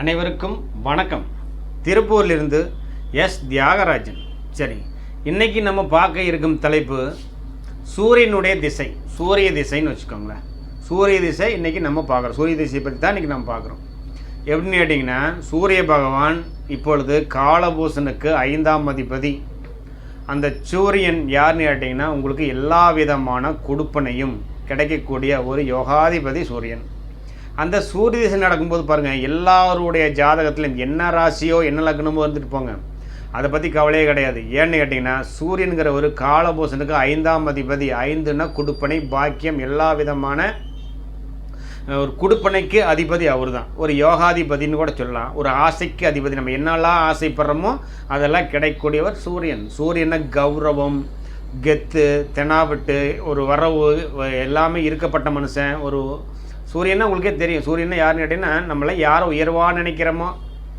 அனைவருக்கும் வணக்கம். திருப்பூர்லிருந்து எஸ். தியாகராஜன். சரி இன்னைக்கு நம்ம பார்க்க இருக்கும் தலைப்பு சூரியனுடைய திசை சூரிய திசைன்னு வச்சுக்கோங்களேன். சூரிய திசை இன்னைக்கு நம்ம பார்க்குறோம். சூரிய திசையை பற்றி தான் இன்றைக்கி நம்ம பார்க்குறோம். எப்படின்னு கேட்டிங்கன்னா சூரிய பகவான் இப்பொழுது காலபூசனுக்கு ஐந்தாம் அதிபதி. அந்த சூரியன் யாருன்னு கேட்டிங்கன்னா உங்களுக்கு எல்லா விதமான கொடுப்பனையும் கிடைக்கக்கூடிய ஒரு யோகாதிபதி சூரியன். அந்த சூரிய திசை நடக்கும்போது பாருங்கள் எல்லாருடைய ஜாதகத்திலும் என்ன ராசியோ என்ன லக்னமோ இருந்துட்டு போங்க. அதை பற்றி கவலையே கிடையாது. ஏன்னு கேட்டிங்கன்னா சூரியனுங்கிற ஒரு காலபூசனுக்கு ஐந்தாம் அதிபதி ஐந்துன்னா கொடுப்பனை பாக்கியம் எல்லா விதமான ஒரு கொடுப்பனைக்கு அதிபதி அவர் தான் ஒரு யோகாதிபதின்னு கூட சொல்லலாம். ஒரு ஆசைக்கு அதிபதி. நம்ம என்னெல்லாம் ஆசைப்படுறோமோ அதெல்லாம் கிடைக்கக்கூடியவர் சூரியன். சூரியனை கௌரவம் கெத்து தெனாவட்டு ஒரு வரவு எல்லாமே இருக்கப்பட்ட மனுஷன் ஒரு சூரியன்னா உங்களுக்கே தெரியும். சூரியன் யாருன்னு கேட்டிங்கன்னா நம்மளை யாரை உயர்வாக நினைக்கிறோமோ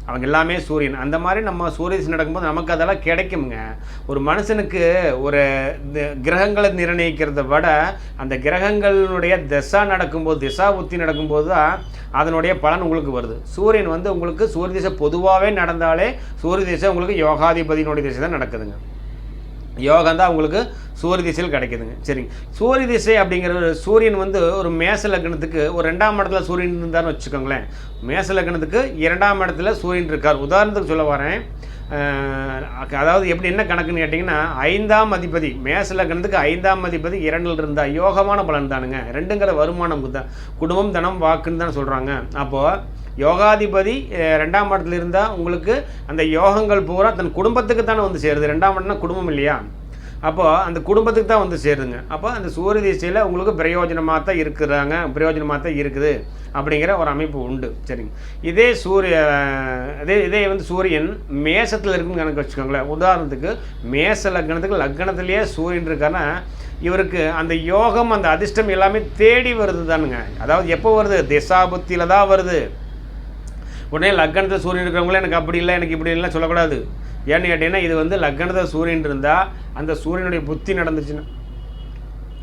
அவங்க எல்லாமே சூரியன். அந்த மாதிரி நம்ம சூரிய நடக்கும்போது நமக்கு அதெல்லாம் கிடைக்குங்க ஒரு மனுஷனுக்கு ஒரு இந்த கிரகங்களை நிர்ணயிக்கிறத விட அந்த கிரகங்களுடைய திசா நடக்கும்போது திசா உத்தி நடக்கும்போது தான் அதனுடைய பலன் உங்களுக்கு வருது. சூரியன் வந்து உங்களுக்கு சூரிய திசை பொதுவாகவே நடந்தாலே சூரிய திசை உங்களுக்கு யோகாதிபதியினுடைய திசை தான் நடக்குதுங்க. யோகம் தான் உங்களுக்கு சூரிய திசையில் கிடைக்குதுங்க. சரிங்க. சூரிய திசை அப்படிங்கிற ஒரு சூரியன் வந்து ஒரு மேச லக்னத்துக்கு ஒரு ரெண்டாம் இடத்துல சூரியன் இருந்தார்னு வச்சுக்கோங்களேன். மேச லக்னத்துக்கு இரண்டாம் இடத்துல சூரியன் இருக்கார். உதாரணத்துக்கு சொல்ல வரேன். அதாவது எப்படி என்ன கணக்குன்னு கேட்டிங்கன்னா ஐந்தாம் அதிபதி மேச லக்னத்துக்கு ஐந்தாம் அதிபதி இரண்டில் இருந்தால் யோகமான பலன் தானுங்க. ரெண்டுங்கிற வருமானம் தான் குடும்பம் தனம் வாக்குன்னு தான் சொல்கிறாங்க அப்போது யோகாதிபதி ரெண்டாம் இடத்துல இருந்தால் உங்களுக்கு அந்த யோகங்கள் பூரா தன் குடும்பத்துக்கு தானே வந்து சேருது. ரெண்டாம் இடம்னா குடும்பம் இல்லையா? அப்போது அந்த குடும்பத்துக்கு தான் வந்து சேருதுங்க. அப்போ அந்த சூரிய திசையில் உங்களுக்கு பிரயோஜனமாக தான் இருக்கிறாங்க பிரயோஜனமாக தான் இருக்குது அப்படிங்கிற ஒரு அமைப்பு உண்டு. சரிங்க. இதே சூரிய இதே இதே வந்து சூரியன் மேசத்தில் இருக்குன்னு கணக்கு வச்சுக்கோங்களேன். உதாரணத்துக்கு மேச லக்னத்துக்கு லக்னத்திலேயே சூரியன் இருக்காருன்னா இவருக்கு அந்த யோகம் அந்த அதிர்ஷ்டம் எல்லாமே தேடி வருது தானுங்க. அதாவது எப்போ வருது? திசாபுத்தியில் தான் வருது. உடனே லக்னத்தை சூரியன் இருக்கிறவங்களே எனக்கு அப்படி இல்லை எனக்கு இப்படி இல்லை சொல்லக்கூடாது. ஏன்னு கேட்டிங்கன்னா இது வந்து லக்னத்தை சூரியன் இருந்தால் அந்த சூரியனுடைய புத்தி நடந்துச்சுன்னா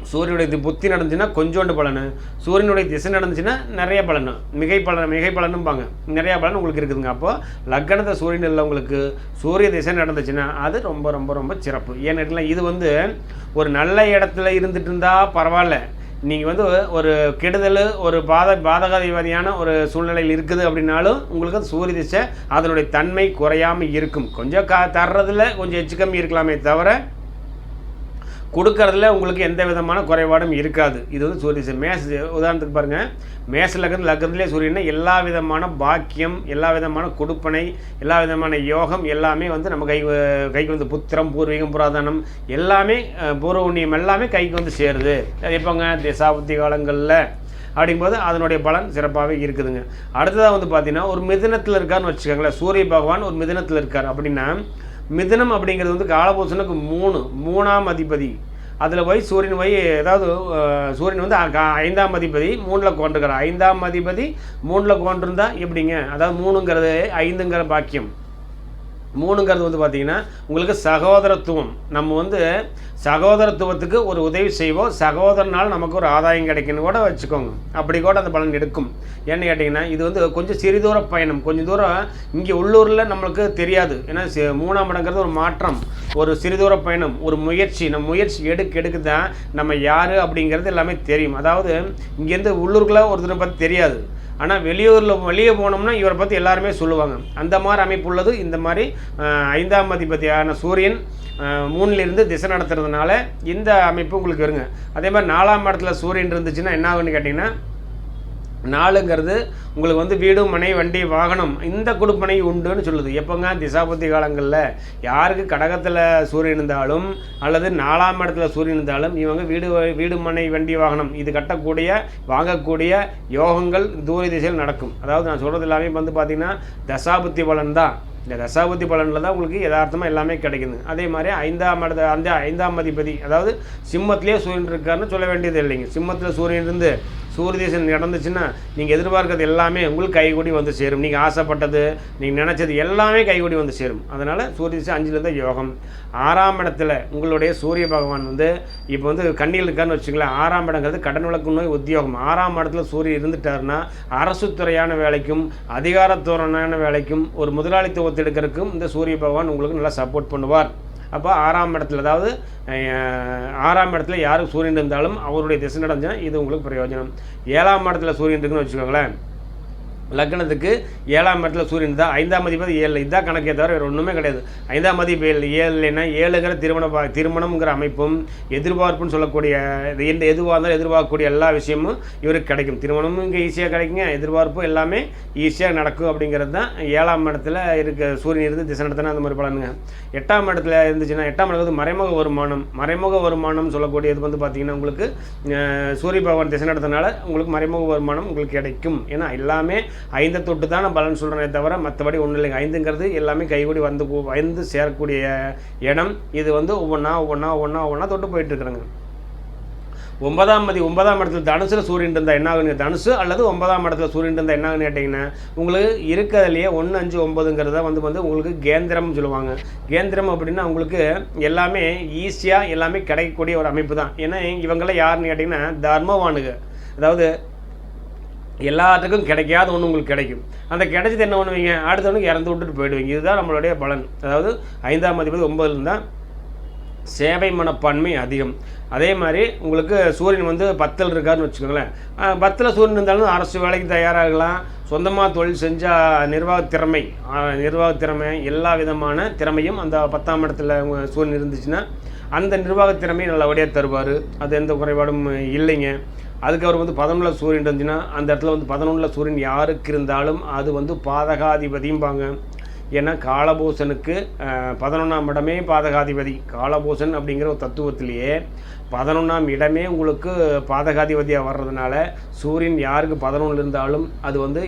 சூரியனுடைய தி- புத்தி நடந்துச்சுன்னா கொஞ்சோண்டு பலன் சூரியனுடைய திசை நடந்துச்சுன்னா நிறைய பலன் மிகை பலன் மிகை பலனும்பாங்க நிறையா பலன் உங்களுக்கு இருக்குதுங்க. அப்போது லக்கணத்தை சூரியன் உள்ளவங்களுக்கு சூரிய திசை நடந்துச்சுன்னா அது ரொம்ப ரொம்ப ரொம்ப சிறப்பு. ஏன்னு கேட்டிங்கன்னா இது வந்து ஒரு நல்ல இடத்துல இருந்துட்டு இருந்தால் பரவாயில்ல. நீங்கள் வந்து ஒரு கெடுதல் ஒரு பாத பாதகாதிபதியான ஒரு சூழ்நிலையில் இருக்குது அப்படின்னாலும் உங்களுக்கு அது சூரிய திசை அதனுடைய தன்மை குறையாமல் இருக்கும். கொஞ்சம் கா தர்றதில் கொஞ்சம் எச்சு கம்மி இருக்கலாமே தவிர கொடுக்கறதுல உங்களுக்கு எந்த விதமான குறைபாடும் இருக்காது. இது வந்து சூரிய மேச உதாரணத்துக்கு பாருங்கள் மேச லக்னம் லக்னத்திலே சூரியனை எல்லா விதமான பாக்கியம் எல்லா விதமான கொடுப்பனை எல்லா விதமான யோகம் எல்லாமே வந்து நம்ம கை கைக்கு வந்து புத்திரம் பூர்வீகம் புராதனம் எல்லாமே பூர்வபுண்ணியம் எல்லாமே கைக்கு வந்து சேருது. அது எப்போங்க? திசாபுத்தி காலங்களில். அப்படிங்கும்போது அதனுடைய பலன் சிறப்பாகவே இருக்குதுங்க. அடுத்ததாக வந்து பார்த்தீங்கன்னா ஒரு மிதினத்தில் இருக்காருன்னு வச்சுக்கோங்களேன். சூரிய பகவான் ஒரு மிதினத்தில் இருக்கார். அப்படின்னா மிதனம் அப்படிங்கிறது வந்து காலபூசனுக்கு மூணு மூணாம் அதிபதி. அதில் போய் சூரியன் போய் ஏதாவது சூரியன் வந்து ஐந்தாம் அதிபதி மூணில் கொண்டிருக்கிறார் ஐந்தாம் அதிபதி மூணில் கொண்டிருந்தா எப்படிங்க? அதாவது மூணுங்கிறது ஐந்துங்கிற பாக்கியம். மூணுங்கிறது வந்து பார்த்திங்கன்னா உங்களுக்கு சகோதரத்துவம். நம்ம வந்து சகோதரத்துவத்துக்கு ஒரு உதவி செய்வோம். சகோதரனால் நமக்கு ஒரு ஆதாயம் கிடைக்குன்னு கூட வச்சுக்கோங்க. அப்படி கூட அந்த பலன் எடுக்கும். ஏன்னு கேட்டிங்கன்னா இது வந்து கொஞ்சம் சிறிதூர பயணம். கொஞ்சம் தூரம் இங்கே உள்ளூரில் நம்மளுக்கு தெரியாது. ஏன்னா மூணாம் இடங்கிறது ஒரு மாற்றம். ஒரு சிறிதூர பயணம். ஒரு முயற்சி. நம்ம முயற்சி எடுக்க எடுக்க தான் நம்ம யார் அப்படிங்கிறது எல்லாமே தெரியும். அதாவது இங்கேருந்து உள்ளூருக்குள்ள ஒருத்தரை பற்றி தெரியாது. ஆனால் வெளியூரில் வெளியே போனோம்னா இவரை பற்றி எல்லாருமே சொல்லுவாங்க. அந்த மாதிரி அமைப்பு உள்ளது இந்த மாதிரி ஐந்தாம் அதிபதியான சூரியன் மூணிலிருந்து திசை நடத்துறதுனால இந்த அமைப்பு உங்களுக்கு வருங்க. அதே மாதிரி நாலாம் இடத்துல சூரியன் இருந்துச்சுன்னா என்ன ஆகுன்னு கேட்டிங்கன்னா நாலுங்கிறது உங்களுக்கு வந்து வீடு மனை வண்டி வாகனம் இந்த கொடுப்பனை உண்டுன்னு சொல்லுது. எப்போங்க? திசாபுத்தி காலங்களில் யாருக்கு கடகத்தில் சூரியன் இருந்தாலும் அல்லது நாலாம் இடத்துல சூரியன் இருந்தாலும் இவங்க வீடு வ- வீடு மனை வண்டி வாகனம் இது கட்டக்கூடிய வாங்கக்கூடிய யோகங்கள் தூர திசையில் நடக்கும். அதாவது நான் சொல்கிறது எல்லாமே வந்து பார்த்திங்கன்னா தசாபுத்தி பலன் தான் இந்த தசாபுத்தி பலனில் தான் உங்களுக்கு யதார்த்தமாக எல்லாமே கிடைக்குது. அதே மாதிரி ஐந்தாம் இடத்த அந்த ஐந்தாம் அதிபதி அதாவது சிம்மத்திலே சூரியன் இருக்காருன்னு சொல்ல வேண்டியது இல்லைங்க. சிம்மத்தில் சூரியன் இருந்து சூரிய திசை நடந்துச்சுன்னா நீங்கள் எதிர்பார்க்கறது எல்லாமே உங்களுக்கு கைகூடி வந்து சேரும். நீங்கள் ஆசைப்பட்டது நீங்கள் நினச்சது எல்லாமே கைகூடி வந்து சேரும். அதனால் சூரிய அஞ்சுலேருந்து யோகம். ஆறாம் இடத்துல உங்களுடைய சூரிய பகவான் வந்து இப்போ வந்து கண்ணியில் இருக்கான்னு வச்சுங்களேன் ஆறாம் இடங்கிறது கடன் விளக்கு நோய் உத்தியோகம். ஆறாம் இடத்துல சூரியன் இருந்துட்டாருன்னா அரசு துறையான வேலைக்கும் அதிகாரத்துறையான வேலைக்கும் ஒரு முதலாளித்துவத்தை எடுக்கிறதுக்கும் இந்த சூரிய பகவான் உங்களுக்கு நல்லா சப்போர்ட் பண்ணுவார். அப்போ ஆறாம் இடத்துல அதாவது ஆறாம் இடத்துல யாருக்கு சூரியன் இருந்தாலும் அவருடைய திசை நடந்துச்சுன்னா இது உங்களுக்கு பிரயோஜனம். ஏழாம் இடத்துல சூரியன் இருக்குன்னு வச்சுக்கோங்களேன். லக்னத்துக்கு ஏழாம் இடத்துல சூரியன் தான் ஐந்தாம் மதிப்பு ஏழு. இதான் கணக்கே தவிர வேறு ஒன்றுமே கிடையாது. ஐந்தாம் மதிப்பு ஏழு ஏழுனா ஏழுங்கிற திருமண பா திருமணம்ங்கிற அமைப்பும் எதிர்பார்ப்புன்னு சொல்லக்கூடிய இது எந்த எதுவாக இருந்தாலும் எதிர்பார்க்கக்கூடிய எல்லா விஷயமும் இவருக்கு கிடைக்கும். திருமணமும் இங்கே ஈஸியாக கிடைக்குங்க. எதிர்பார்ப்பு எல்லாமே ஈஸியாக நடக்கும் அப்படிங்கிறது தான் ஏழாம் இடத்துல இருக்க சூரியன் இருந்து திசை நடத்தினா அந்த மாதிரி பலனுங்க. எட்டாம் இடத்துல இருந்துச்சுன்னா எட்டாம் இடம் வந்து மறைமுக வருமானம் மறைமுக வருமானம் சொல்லக்கூடியது வந்து பார்த்தீங்கன்னா உங்களுக்கு சூரிய பகவான் திசை நடத்தினால உங்களுக்கு மறைமுக வருமானம் உங்களுக்கு கிடைக்கும். ஏன்னா எல்லாமே ஐந்தை தொட்டு தான் நான் பலன் சொல்கிறேனே தவிர மற்றபடி ஒன்றும் இல்லைங்க. ஐந்துங்கிறது எல்லாமே கைகூடி வந்து வந்து சேரக்கூடிய இடம். இது வந்து ஒவ்வொன்றா ஒவ்வொன்றா ஒவ்வொன்றா ஒவ்வொன்றா தொட்டு போயிட்டுருக்குறேங்க. ஒன்பதாம் மதி ஒன்பதாம் இடத்துல தனுசில் சூரியன் இருந்தால் என்ன ஆகுங்க தனுசு அல்லது ஒன்பதாம் இடத்துல சூரியன் இருந்தால் என்ன ஆகுன்னு கேட்டிங்கன்னா உங்களுக்கு இருக்கிறதுலையே ஒன்று அஞ்சு ஒன்பதுங்கிறத வந்து வந்து உங்களுக்கு கேந்திரம் சொல்லுவாங்க. கேந்திரம் அப்படின்னா உங்களுக்கு எல்லாமே ஈஸியாக எல்லாமே கிடைக்கக்கூடிய ஒரு அமைப்பு தான். ஏன்னா இவங்களாம் யாருன்னு கேட்டிங்கன்னா தர்மவானுங்க. அதாவது எல்லாத்துக்கும் கிடைக்காத ஒன்று உங்களுக்கு கிடைக்கும். அந்த கிடைச்சது என்ன பண்ணுவீங்க? அடுத்தவனுக்கு இறந்து விட்டுட்டு போயிடுவீங்க. இதுதான் நம்மளுடைய பலன். அதாவது ஐந்தாம் அதிபதி ஒன்பதுல இருந்தால் சேவை மனப்பான்மை அதிகம். அதே மாதிரி உங்களுக்கு சூரியன் வந்து பத்தில் இருக்காருன்னு வச்சுக்கோங்களேன். பத்தில் சூரியன் இருந்தாலும் அரசு வேலைக்கு தயாராகலாம். சொந்தமாக தொழில் செஞ்சால் நிர்வாக திறமை நிர்வாக திறமை எல்லா விதமான திறமையும் அந்த பத்தாம் இடத்துல சூரியன் இருந்துச்சுன்னா அந்த நிர்வாக திறமையை நல்லபடியாக தருவார். அது எந்த குறைபாடும் இல்லைங்க. அதுக்கு அவர் வந்து பதினொன்றில் சூரியன் இருந்துச்சுன்னா அந்த இடத்துல வந்து பதினொன்றில் சூரியன் யாருக்கு இருந்தாலும் அது வந்து பாதகாதிபதியும்பாங்க ஏன்னா காலபூசனுக்கு பதினொன்றாம் இடமே பாதகாதிபதி. காலபூசன் அப்படிங்கிற ஒரு தத்துவத்திலேயே பதினொன்றாம் இடமே உங்களுக்கு பாதகாதிபதியாக வர்றதுனால சூரியன் யாருக்கு பதினொன்று இருந்தாலும் அது வந்து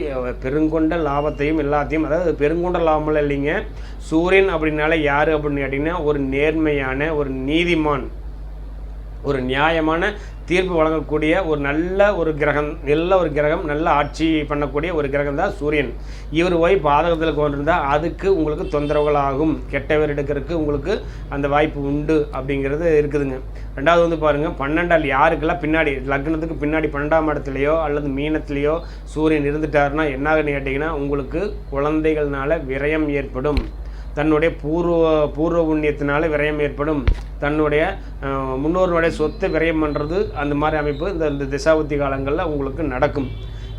பெருங்கொண்ட லாபத்தையும் எல்லாத்தையும் அதாவது பெருங்கொண்ட லாபமெல்லாம் இல்லைங்க. சூரியன் அப்படின்னால யார் அப்படின்னு கேட்டிங்கன்னா ஒரு நேர்மையான ஒரு நீதிமான். ஒரு நியாயமான தீர்ப்பு வழங்கக்கூடிய ஒரு நல்ல ஒரு கிரகம் நல்ல ஒரு கிரகம் நல்ல ஆட்சி பண்ணக்கூடிய ஒரு கிரகம் தான் சூரியன். இவர் போய் பாதகத்தில் கொண்டிருந்தால் அதுக்கு உங்களுக்கு தொந்தரவுகள் ஆகும் கெட்ட எடுக்கிறதுக்கு உங்களுக்கு அந்த வாய்ப்பு உண்டு அப்படிங்கிறது இருக்குதுங்க. ரெண்டாவது வந்து பாருங்கள் பன்னெண்டால் யாருக்கெல்லாம் பின்னாடி லக்னத்துக்கு பின்னாடி பன்னெண்டாம் இடத்துலையோ அல்லது மீனத்திலேயோ சூரியன் இருந்துட்டாருன்னா என்ன கேட்டிங்கன்னா உங்களுக்கு குழந்தைகள்னால விரயம் ஏற்படும். தன்னுடைய பூர்வ பூர்வ புண்ணியத்தினால விரயம் ஏற்படும். தன்னுடைய முன்னோர்களுடைய சொத்தை விரயம் பண்ணுறது அந்த மாதிரி அமைப்பு இந்த இந்த திசாபுத்தி காலங்களில் உங்களுக்கு நடக்கும்.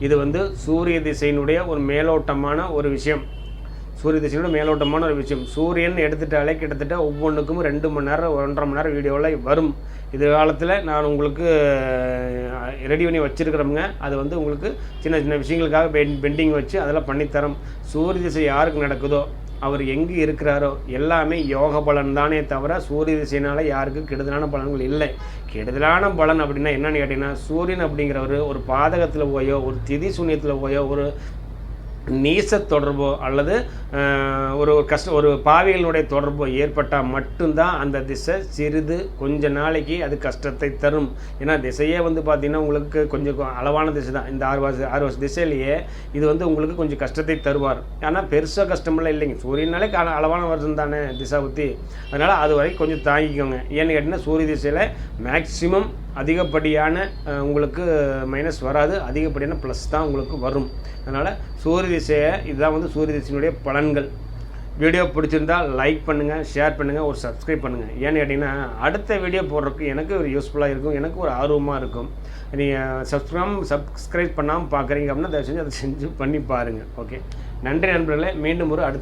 இது வந்து சூரிய திசையினுடைய ஒரு மேலோட்டமான ஒரு விஷயம். சூரிய திசையோட மேலோட்டமான ஒரு விஷயம். சூரியன் எடுத்துட்டாலே கிட்டத்தட்ட ஒவ்வொன்றுக்கும் ரெண்டு மணி நேரம் ஒன்றரை மணி நேரம் வீடியோவில் வரும். இது காலத்தில் நான் உங்களுக்கு ரெடி பண்ணி வச்சுருக்கிறோமுங்க அது வந்து உங்களுக்கு சின்ன சின்ன விஷயங்களுக்காக பென் பெண்டிங் வச்சு அதெல்லாம் பண்ணித்தரோம். சூரிய திசை யாருக்கு நடக்குதோ அவர் எங்கே இருக்கிறாரோ எல்லாமே யோக பலன் தானே தவிர சூரிய திசையினால் யாருக்கும் கெடுதலான பலன்கள் இல்லை. கெடுதலான பலன் அப்படின்னா என்னென்னு கேட்டிங்கன்னா சூரியன் அப்படிங்கிறவர் ஒரு பாதகத்தில் போயோ ஒரு திதி சூன்யத்தில் போயோ ஒரு நீச தொடர்போ அல்லது ஒரு கஷ்ட ஒரு பாவிகளுடைய தொடர்போ ஏற்பட்டால் மட்டும்தான் அந்த திசை சிறிது கொஞ்ச நாளைக்கு அது கஷ்டத்தை தரும். ஏன்னா திசையே வந்து பார்த்திங்கன்னா உங்களுக்கு கொஞ்சம் அளவான திசை தான் இந்த ஆறு வருஷம் ஆறு வருஷம் திசையிலேயே இது வந்து உங்களுக்கு கொஞ்சம் கஷ்டத்தை தருவார். ஆனால் பெருசாக கஷ்டமெல்லாம் இல்லைங்க. சூரியனாலே அளவான வருஷம் தானே திசை ஊற்றி அதனால் அது வரைக்கும் கொஞ்சம் தாங்கிக்கோங்க. ஏன்னு கேட்டிங்கன்னா சூரிய திசையில் மேக்சிமம் அதிகப்படியான உங்களுக்கு மைனஸ் வராது. அதிகப்படியான ப்ளஸ் தான் உங்களுக்கு வரும். அதனால் சூரிய திசையை இதுதான் வந்து சூரிய திசையினுடைய பலன்கள். வீடியோ பிடிச்சிருந்தா லைக் பண்ணுங்கள் ஷேர் பண்ணுங்கள் ஒரு சப்ஸ்கிரைப் பண்ணுங்கள் ஏன்னு கேட்டிங்கன்னா அடுத்த வீடியோ போடுறதுக்கு எனக்கு ஒரு யூஸ்ஃபுல்லாக இருக்கும். எனக்கு ஒரு ஆர்வமாக இருக்கும். நீங்கள் சப்ஸ்கிரைப் சப்ஸ்கிரைப் பண்ணாமல் பார்க்குறீங்க அப்படின்னா தயவு செஞ்சு அதை செஞ்சு பண்ணி பாருங்கள் ஓகே நன்றி நண்பர்களே. மீண்டும் ஒரு அடுத்த